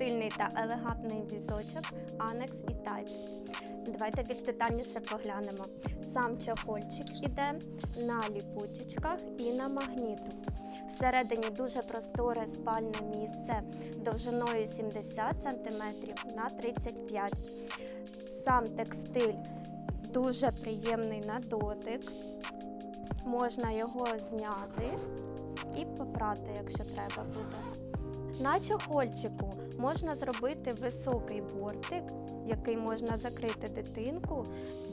стильний та елегантний візочок Annex і Type. Давайте більш детальніше поглянемо. Сам чохольчик іде на ліпучечках і на магніту. Всередині дуже просторе спальне місце довжиною 70 см на 35 Сам текстиль дуже приємний на дотик. Можна його зняти і попрати, якщо треба буде. На чохольчику можна зробити високий бортик, який можна закрити дитинку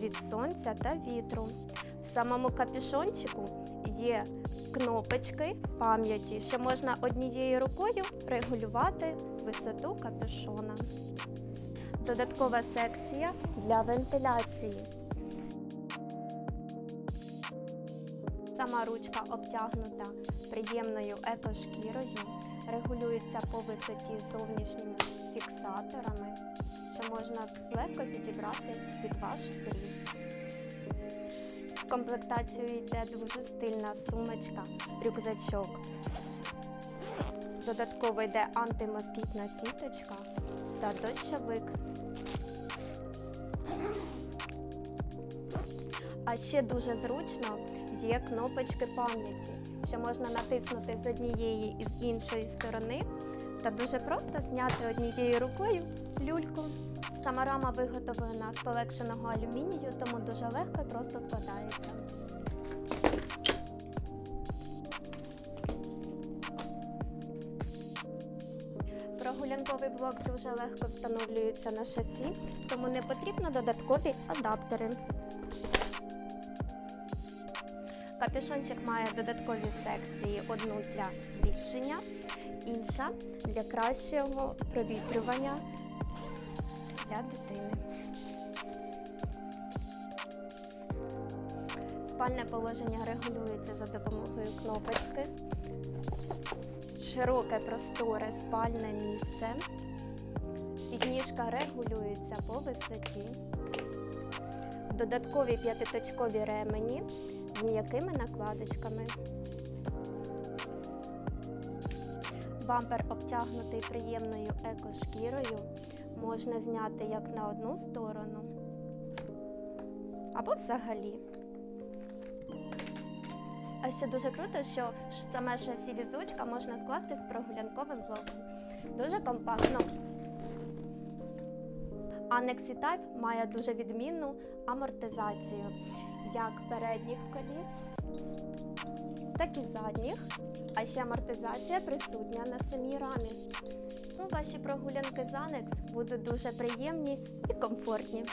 від сонця та вітру. В самому капюшончику є кнопочки пам'яті, що можна однією рукою регулювати висоту капюшона. Додаткова секція для вентиляції. Сама ручка обтягнута приємною екошкірою, регулюється по висоті зовнішніми фіксаторами, що можна легко підібрати під ваш зріст. В комплектацію йде дуже стильна сумочка, рюкзачок. Додатково йде антимоскітна сіточка та дощовик. А ще дуже зручно є кнопочки пам'яті, що можна натиснути з однієї і з іншої сторони, та дуже просто зняти однією рукою люльку. Сама рама виготовлена з полегшеного алюмінію, тому дуже легко і просто складається. Прогулянковий блок дуже легко встановлюється на шасі, тому не потрібно додаткові адаптери. Капюшончик має додаткові секції: одну для збільшення, інша для кращого провітрювання для дитини. Спальне положення регулюється за допомогою кнопочки. Широке просторе спальне місце. Підніжка регулюється по висоті. Додаткові п'ятиточкові ремені з м'якими накладочками. Бампер обтягнутий приємною екошкірою. Можна зняти як на одну сторону або взагалі. А ще дуже круто, що саме шасі візочка можна скласти з прогулянковим блоком. Дуже компактно. Annex Type має дуже відмінну амортизацію як передніх коліс, так і задніх. А ще амортизація присутня на самій рамі. Ну, ваші прогулянки з Annex будуть дуже приємні і комфортні.